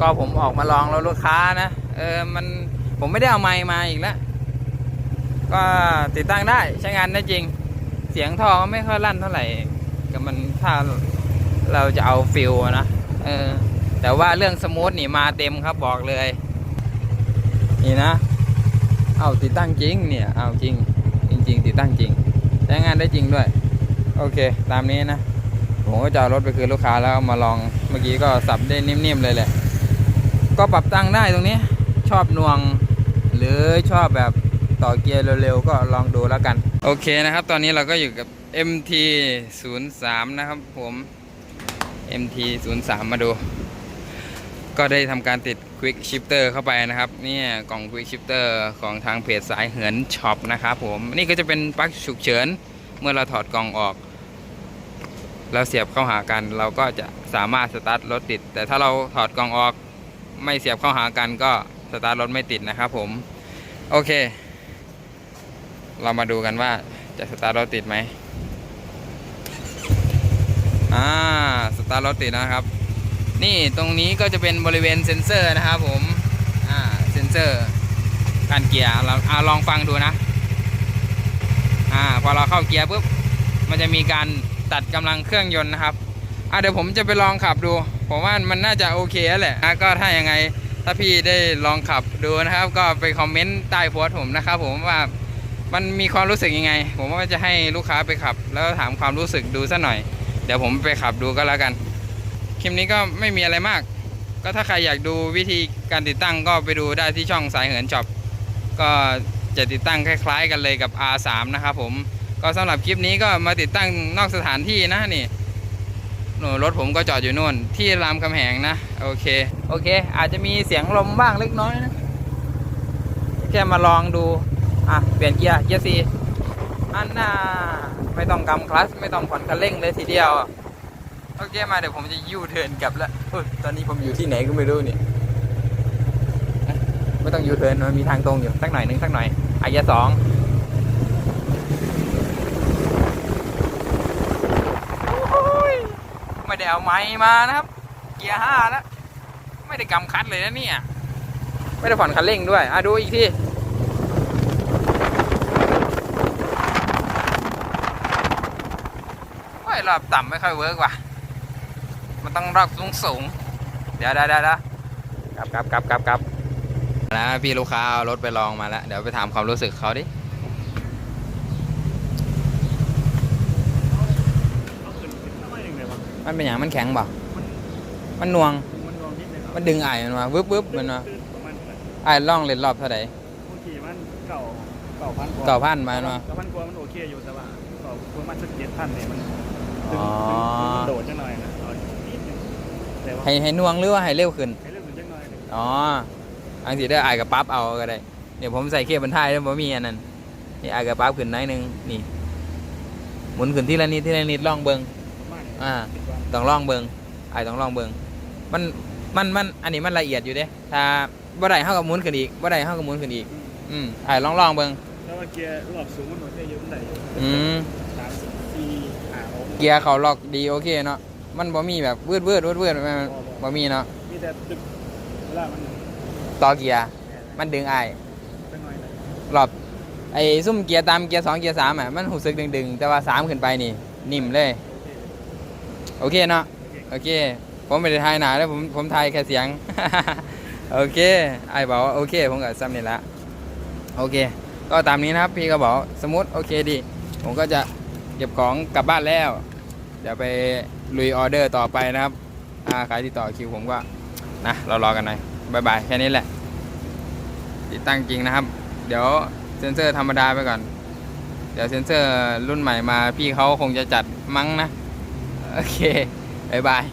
ก็ผมออกมาลองแล้วลูกค้านะ เออมันผมไม่ได้เอาไมค์มาอีกแล้ว ก็ติดตั้งได้ใช้งานได้จริง เสียงท่อก็ไม่ค่อยลั่นเท่าไหร่ก็มันถ้าเราจะเอาฟิลนะเออแต่ว่าเรื่องสมูทนี่มาเต็มครับบอกเลย นี่นะ เอาติดตั้งจริงเนี่ย เอาจริง จริง ๆ ติดตั้งจริง ใช้งานได้จริงด้วย โอเค ตามนี้นะ ผมก็จะเอารถไปคืนลูกค้าแล้วมาลอง เมื่อกี้ก็สับได้นิ่มๆเลยแหละ ก็ปรับตั้งได้ตรงนี้ ชอบน่วง หรือชอบแบบต่อเกียร์เร็วๆ ก็ลองดูแล้วกัน โอเคนะครับ ตอนนี้เราก็อยู่กับ MT 0 3นะครับผม MT 0 3มาดู ก็ได้ทำการติด Quick Shifter เข้าไปนะครับนี่กล่อง Quick Shifter ของทางเพจสายเหินช็อปนะครับผมนี่ก็จะเป็นปลั๊กฉุกเฉิน เมื่อเราถอดกล่องออกแล้วเสียบเข้าหากัน เราก็จะสามารถสตาร์ทรถติด แต่ถ้าเราถอดกล่องออก ไม่เสียบเข้าหากันก็สตาร์ทรถไม่ติดนะครับผม โอเค เรามาดูกันว่าจะสตาร์ทรถติดไหมอ่าสตาร์ทรถติดนะครับ นี่ตรงนี้ก็จะเป็นบริเวณเซ็นเซอร์นะครับผมอ่าเซ็นเซอร์การเกียร์เราอาลองฟังดูนะอ่าพอเราเข้าเกียร์ปุ๊บมันจะมีการตัดกำลังเครื่องยนต์นะครับ อ่าเดี๋ยวผมจะไปลองขับดู ผมว่ามันน่าจะโอเคแล้วแหละอะก็ถ้ายังไง ถ้าพี่ได้ลองขับดูนะครับ ก็ไปคอมเมนต์ใต้โพสต์ผมนะครับ ผมว่ามันมีความรู้สึกยังไง ผมว่าจะให้ลูกค้าไปขับ แล้วถามความรู้สึกดูสัหน่อย เดี๋ยวผมไปขับดูก็แล้วกัน คลิปนี้ก็ไม่มีอะไรมาก ก็ถ้าใครอยากดูวิธีการติดตั้งก็ไปดูได้ที่ช่องสายเหินช็อป ก็จะติดตั้งคล้าย ๆ กันเลยกับ R3 นะครับผม ก็สำหรับคลิปนี้ก็มาติดตั้งนอกสถานที่นะนี่ รถผมก็จอดอยู่นู่น ที่รามคำแหงนะ โอเค โอเค อาจจะมีเสียงลมบ้างเล็กน้อยนะ แค่มาลองดู อะ เปลี่ยนเกียร์เกียร์สี่อันน่าไม่ต้องกำคลัชไม่ต้องผ่อนคันเร่งเลยทีเดียว โอเคมาเดี๋ยวผมจะยูเทิร์นกลับล้วอุ๊ยตอนนี้ผมอยู่ที่ไหนก็ไม่รู้เนี่ยไม่ต้องยูเทิร์นมันมีทางตรงอยู่สักหน่อยหนึงสักหน่อยอายะสองโอ้ยไม่ได้ เอาไม้มานะครับ เกียร์ห้าแล้วไม่ได้กำคัดเลยนะเนี่ย ไม่ได้ผ่อนคันเร่งด้วย อะดูอีกทีโอ้ยรอบต่ำไม่ค่อยเวิร์กว่ะ มันต้องรอบสูงสูง เดี๋ยวเดี๋ยวเดี๋ยวเดี๋ยวกลับกลับกลับกลับกลับแล้วพี่ลูกค้าเอารถไปลองมาแล้ว เดี๋ยวไปถามความรู้สึกเขาดิ เอาขึ้นขึ้นน้อยหนึ่งเลยวะ มันเป็นอย่างมันแข็งเปล่ามันหน่วง มันรวมนิดเลยครับมันดึงไอ้มันมาวึบวึบมันมาประมาณไอ้ล่องเล่นรอบเท่าไหร่บางทีมันเก่าเก่าพันกว่าเก่าพันมาเนาะเก่าพันกว่ามันโอเคอยู่แต่ว่าเก่าประมาณสักเจ็ดพันเนี่ยมันดึงอ๋อดึงมันโดดจังหน่อยนะเอานิดนึงแต่ว่าให้ให้หน่วงหรือว่าให้เร็วขึ้น ให้เรื่องมันจังหน่อยหนึ่งอ๋ออังสีได้อายกับปั๊บเอาก็ได้ เดี๋ยวผมใส่เคบันท้ายแล้วผมมีอันนั้น นี่อายกับปั๊บขึ้นหน้อยหนึง นี่ หมุนขึ้นที่ละนิดที่ละนิดล่องเบิงประมาณ อ่าคิดว่าต้องล่องเบิงอายต้องล่องเบิงมันมันมันอันนี้มันละเอียดอยู่เด้ถ้าบ่ได้เท่ากับหมุนขึ้นอีกบ่ได้เท่ากับหมุนขึ้นอีก อืมอืมอายลองล่องเบิงแล้วว่าเกียร์รอบสูงมันโอเคอยู่มันได้อยู่อืมสามสิบสี่ห้าหกเกียร์เขาล็อกดีโอเคเนาะมันบ่มีแบบวืดวืดวืดวืดมันบ่มีเนาะมีแต่ดึกเวลามันต่อเกียร์มันดึงอายจังหน่อยนะรอบไอ้ซุ่มเกียร์ตามเกียร์สองเกียร์สามอะมันหูสึกดึงๆ แต่ว่าสามขึ้นไปนี่ นิ่มเลย โอเคเนาะโอเค ผมไม่ได้ทายหนาแล้วผมผมทายแค่เสียง โอเคไอ้บอกว่าโอเค ผมก็ซ้ำนี่ละโอเค ก็ตามนี้นะครับ พี่ก็บอกสมมติโอเคดี ผมก็จะเก็บของกลับบ้านแล้ว เดี๋ยวไปลุยออเดอร์ต่อไปนะครับอ่าใครที่ต่อคิวผมก็นะเรารอกันหน่อยบายบายแค่นี้แหละ ติดตั้งจริงนะครับ เดี๋ยวเซนเซอร์ธรรมดาไปก่อน เดี๋ยวเซนเซอร์รุ่นใหม่มาพี่เขาคงจะจัดมั้งนะ โอเคบายบาย